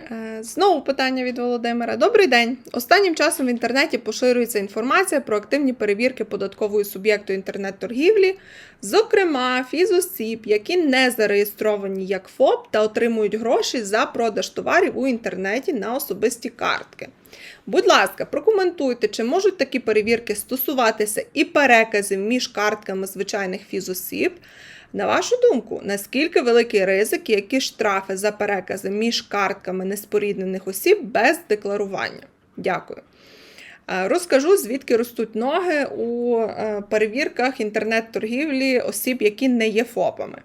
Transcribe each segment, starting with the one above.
Е, Знову питання від Володимира. Добрий день. Останнім часом в інтернеті поширюється інформація про активні перевірки податкової суб'єкту інтернет-торгівлі, зокрема фізосіб, які не зареєстровані як ФОП та отримують гроші за продаж товарів у інтернеті на особисті картки. Будь ласка, прокоментуйте, чи можуть такі перевірки стосуватися і переказів між картками звичайних фізосіб. На вашу думку, наскільки великий ризик які штрафи за перекази між картками неспоріднених осіб без декларування? Дякую. Е, Розкажу, звідки ростуть ноги у е, перевірках інтернет-торгівлі осіб, які не є ФОПами.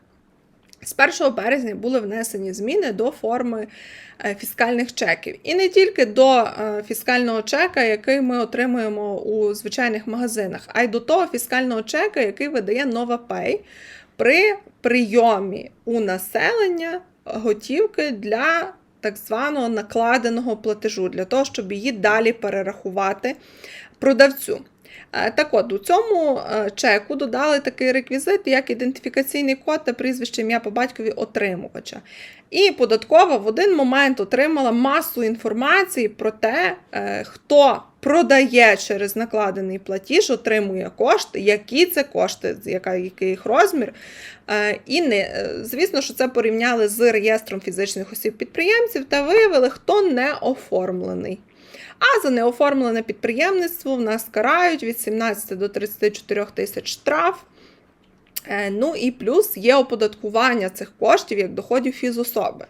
З 1 березня були внесені зміни до форми е, фіскальних чеків. І не тільки до фіскального чека, який ми отримуємо у звичайних магазинах, а й до того фіскального чека, який видає NovaPay при прийомі у населення готівки для так званого накладеного платежу, для того, щоб її далі перерахувати продавцю. Е, Так от, у цьому е, чеку додали такий реквізит, як ідентифікаційний код та прізвище ім'я по батькові отримувача. І податкова в один момент отримала масу інформації про те, е, хто продає через накладений платіж, отримує кошти, які це кошти, яка, який їх розмір. І не, звісно, що це порівняли з реєстром фізичних осіб-підприємців та виявили, хто не оформлений. А за неоформлене підприємництво в нас карають від 17 до 34 тисяч штраф. Е, Ну і плюс є оподаткування цих коштів як доходів фізособи.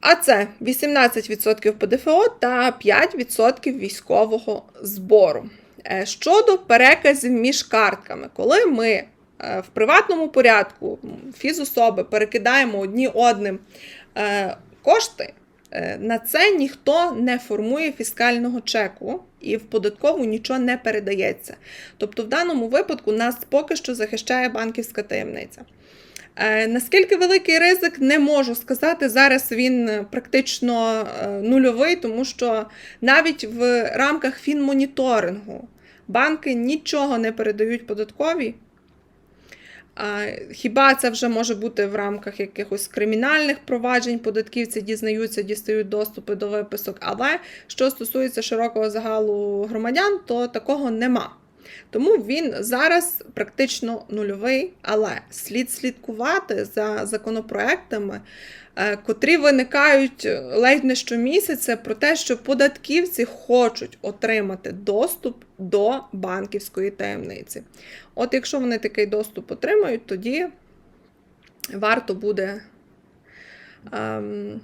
А це 18% ПДФО та 5% військового збору. Е, Щодо переказів між картками, коли ми е, в приватному порядку фізособи перекидаємо одні одним кошти, на це ніхто не формує фіскального чеку і в податкову нічого не передається. Тобто, в даному випадку нас поки що захищає банківська таємниця. Е, Наскільки великий ризик, не можу сказати. Зараз він е, практично е, нульовий, тому що навіть в рамках фінмоніторингу банки нічого не передають податковій. Хіба це вже може бути в рамках якихось кримінальних проваджень, податківці дізнаються, дістають доступи до виписок. Але що стосується широкого загалу громадян, то такого нема. Тому він зараз практично нульовий, але слід слідкувати за законопроектами, е, котрі виникають ледь не щомісяця, про те, що податківці хочуть отримати доступ до банківської таємниці. От якщо вони такий доступ отримають, тоді варто буде ем,